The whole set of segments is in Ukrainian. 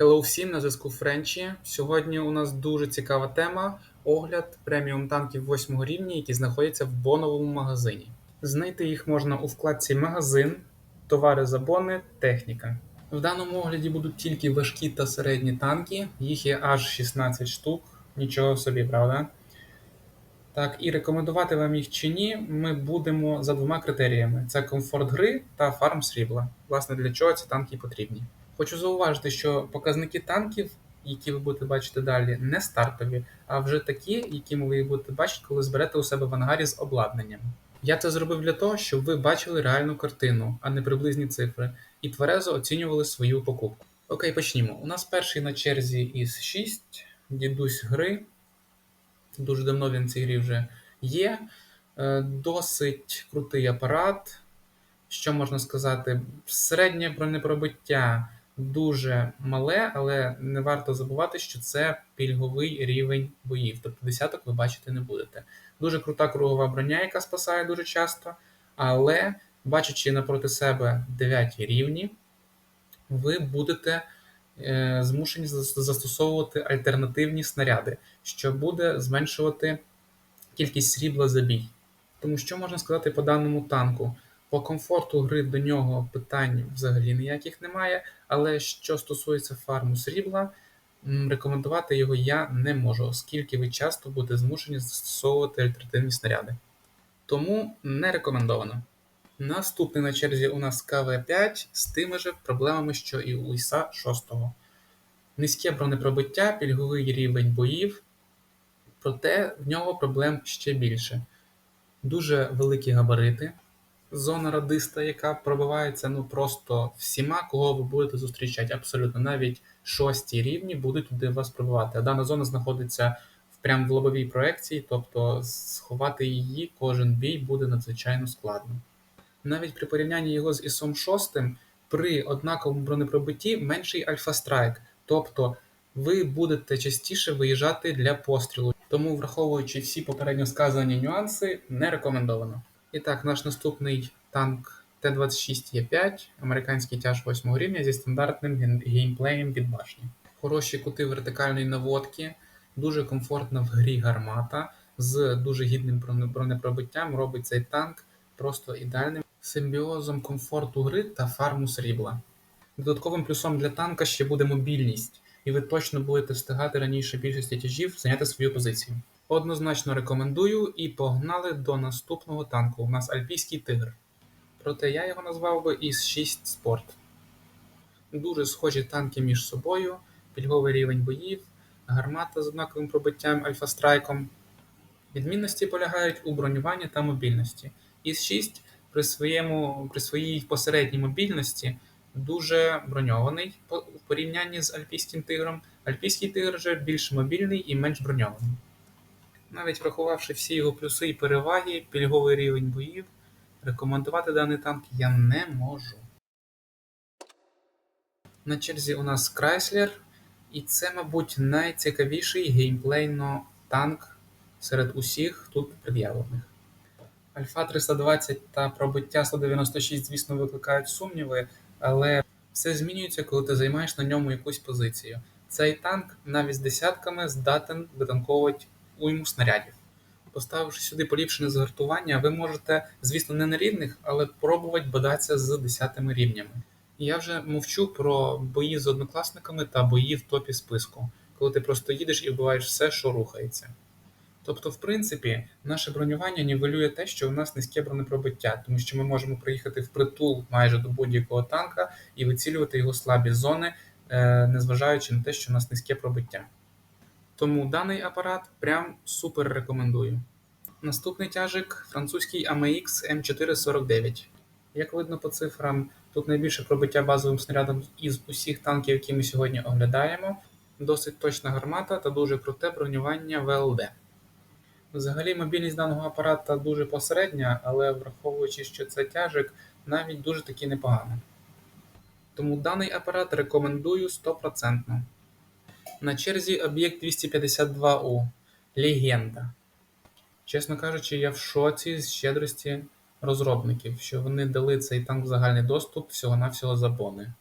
Hello всім на зв'язку Френчі. Сьогодні у нас дуже цікава тема огляд преміум танків 8 рівня, які знаходяться в боновому магазині. Знайти їх можна у вкладці Магазин, товари забони, техніка. В даному огляді будуть тільки важкі та середні танки, їх є аж 16 штук, нічого собі, правда? Так, і рекомендувати вам їх чи ні, ми будемо за двома критеріями: це комфорт гри та фарм срібла. Власне, для чого ці танки потрібні. Хочу зауважити, що показники танків, які ви будете бачити далі, не стартові, а вже такі, які ви будете бачити, коли зберете у себе в ангарі з обладнанням. Я це зробив для того, щоб ви бачили реальну картину, а не приблизні цифри, і тверезо оцінювали свою покупку. Окей, почнімо. У нас перший на черзі із 6, дідусь гри. Дуже давно він в цій грі вже є. Е, Досить крутий апарат. Що можна сказати? Середнє бронепробиття дуже мале, але не варто забувати, що це пільговий рівень боїв. Тобто десяток ви бачити не будете. Дуже крута кругова броня, яка спасає дуже часто. Але, бачачи напроти себе 9 рівні, ви будете е, змушені застосовувати альтернативні снаряди, що буде зменшувати кількість срібла за бій. Тому що можна сказати по даному танку? По комфорту гри до нього питань взагалі ніяких немає, але що стосується фарму срібла, рекомендувати його я не можу, оскільки ви часто будете змушені застосовувати альтернативні снаряди. Тому не рекомендовано. Наступний на черзі у нас КВ5 з тими ж проблемами, що і у ІСа 6. Низьке бронепробиття, пільговий рівень боїв, проте в нього проблем ще більше. Дуже великі габарити зона радиста, яка пробивається ну просто всіма, кого ви будете зустрічати. Абсолютно навіть шості рівні будуть туди вас пробивати. А дана зона знаходиться в прям в лобовій проекції, тобто сховати її кожен бій буде надзвичайно складно. Навіть при порівнянні його з ісом 6 при однаковому бронепробитті менший альфа-страйк, тобто ви будете частіше виїжджати для пострілу. Тому, враховуючи всі попередньо сказані нюанси, не рекомендовано. І так, наш наступний танк Т-26Е5, американський тяж 8 рівня зі стандартним геймплеєм від башні. Хороші кути вертикальної наводки, дуже комфортна в грі гармата з дуже гідним бронепробиттям робить цей танк просто ідеальним симбіозом комфорту гри та фарму срібла. Додатковим плюсом для танка ще буде мобільність, і ви точно будете встигати раніше більшості тяжів зайняти свою позицію. Однозначно рекомендую і погнали до наступного танку. У нас Альпійський тигр. Проте я його назвав би із 6 Спорт. Дуже схожі танки між собою, пільговий рівень боїв, гармата з однаковим пробиттям альфа-страйком. Відмінності полягають у бронюванні та мобільності. Із 6 при своєму, при своїй посередній мобільності дуже броньований в порівнянні з Альпійським тигром. Альпійський тигр вже більш мобільний і менш броньований. Навіть врахувавши всі його плюси і переваги, пільговий рівень боїв, рекомендувати даний танк я не можу. На черзі у нас Chrysler, і це, мабуть, найцікавіший геймплейно танк серед усіх тут пред'явлених. Альфа 320 та пробиття 196, звісно, викликають сумніви, але все змінюється, коли ти займаєш на ньому якусь позицію. Цей танк навіть з десятками здатен витанковувати уйму снарядів. Поставивши сюди поліпшене згартування, ви можете, звісно, не на рівних, але пробувати бодатися з десятими рівнями. я вже мовчу про бої з однокласниками та бої в топі списку, коли ти просто їдеш і вбиваєш все, що рухається. Тобто, в принципі, наше бронювання нівелює те, що у нас низьке бронепробиття, тому що ми можемо приїхати в притул майже до будь-якого танка і вицілювати його слабі зони, е, незважаючи на те, що у нас низьке пробиття. Тому даний апарат прям супер рекомендую. Наступний тяжик французький AMX M449. Як видно по цифрам, тут найбільше пробиття базовим снарядом із усіх танків, які ми сьогодні оглядаємо. Досить точна гармата та дуже круте бронювання ВЛД. Взагалі, мобільність даного апарата дуже посередня, але враховуючи, що це тяжик, навіть дуже таки непогано. Тому даний апарат рекомендую 100%. На черзі об'єкт 252У Легенда. Чесно кажучи, я в шоці з щедрості розробників, що вони дали цей танк в загальний доступ всього-навсього за бони.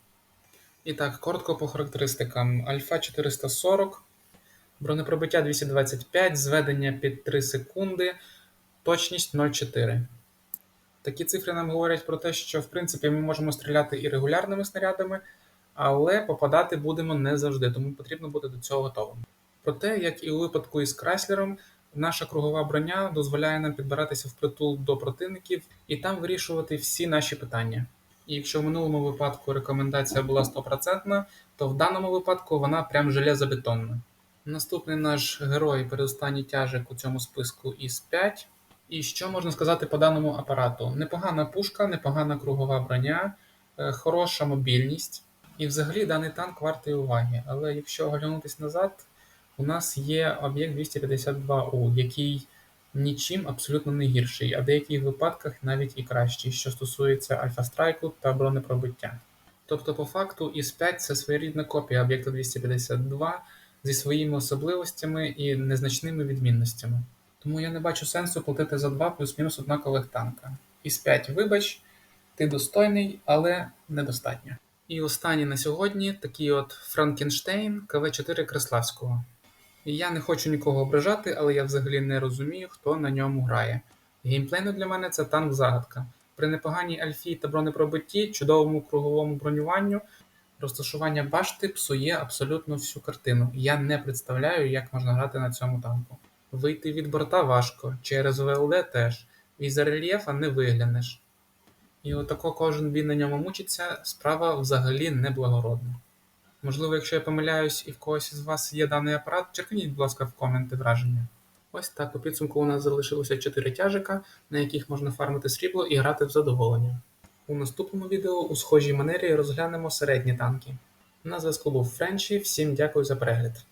І так, коротко по характеристикам. Альфа 440, бронепробиття 225, зведення під 3 секунди, точність 0,4. Такі цифри нам говорять про те, що в принципі ми можемо стріляти і регулярними снарядами, але попадати будемо не завжди, тому потрібно бути до цього готовим. Проте, як і у випадку із Крайслером, наша кругова броня дозволяє нам підбиратися впритул до противників і там вирішувати всі наші питання. І якщо в минулому випадку рекомендація була 100%, то в даному випадку вона прям железобетонна. Наступний наш герой передостанній тяжик у цьому списку із 5. І що можна сказати по даному апарату? Непогана пушка, непогана кругова броня, е, хороша мобільність. І взагалі даний танк вартий уваги. Але якщо оглянутися назад, у нас є об'єкт 252У, який нічим абсолютно не гірший, а в деяких випадках навіть і кращий, що стосується альфа-страйку та бронепробиття. Тобто, по факту, ІС-5 це своєрідна копія об'єкта 252 зі своїми особливостями і незначними відмінностями. Тому я не бачу сенсу платити за два плюс-мінус однакових танка. Із-5, вибач, ти достойний, але недостатньо. І останній на сьогодні такий от Франкенштейн КВ-4 Креславського. Я не хочу нікого ображати, але я взагалі не розумію, хто на ньому грає. Геймплейно для мене це танк загадка. При непоганій альфі та бронепробитті, чудовому круговому бронюванню, розташування башти псує абсолютно всю картину. Я не представляю, як можна грати на цьому танку. Вийти від борта важко, через ВЛД теж, і за рельєфа не виглянеш. І отако кожен бій на ньому мучиться, справа взагалі неблагородна. Можливо, якщо я помиляюсь і в когось із вас є даний апарат, черкніть, будь ласка, в коменти враження. Ось так у підсумку у нас залишилося 4 тяжика, на яких можна фармити срібло і грати в задоволення. У наступному відео у схожій манері розглянемо середні танки. На зв'язку був Френчі, всім дякую за перегляд.